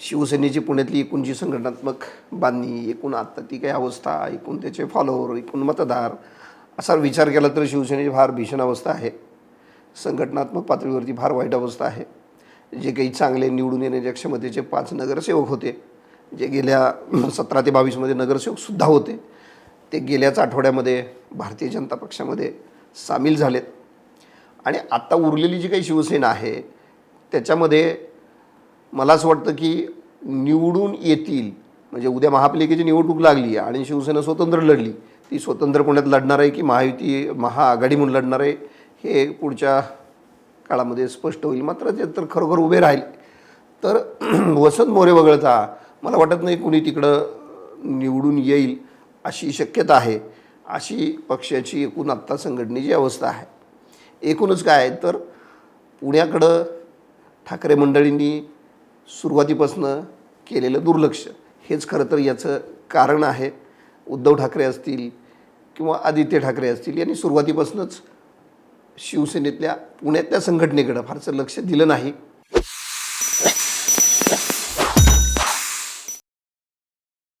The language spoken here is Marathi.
शिवसेनेची पुण्यातली एकूण जी संघटनात्मक बांधणी एकूण आत्ता ती काही अवस्था एकूण त्याचे फॉलोअर एकूण मतदार असा विचार केला तर शिवसेनेची फार भीषण अवस्था आहे. संघटनात्मक पातळीवरती फार वाईट अवस्था आहे. जे काही चांगले निवडून येण्याच्या क्षमतेचे पाच नगरसेवक होते जे गेल्या सतरा ते बावीसमध्ये नगरसेवकसुद्धा होते ते गेल्याच आठवड्यामध्ये भारतीय जनता पक्षामध्ये सामील झालेत. आणि आत्ता उरलेली जी काही शिवसेना आहे त्याच्यामध्ये मला असं वाटतं की निवडून येतील म्हणजे उद्या महापालिकेची निवडणूक लागली आणि शिवसेना स्वतंत्र लढली ती स्वतंत्र पुण्यात लढणार आहे की महायुती महाआघाडी म्हणून लढणार आहे हे पुढच्या काळामध्ये स्पष्ट होईल. मात्र ते तर खरोखर उभे राहील. तर वसंत मोरे वगळता मला वाटत नाही कुणी तिकडं निवडून येईल अशी शक्यता आहे. अशी पक्षाची एकूण आत्ता संघटनेची अवस्था आहे. एकूणच काय तर पुण्याकडं ठाकरे मंडळींनी सुरुवातीपासनं केलेलं दुर्लक्ष. हेच खरं तर याचं कारण आहे. उद्धव ठाकरे असतील किंवा आदित्य ठाकरे असतील यांनी सुरुवातीपासूनच शिवसेनेतल्या पुण्यातल्या संघटनेकडं फारसं लक्ष दिलं नाही.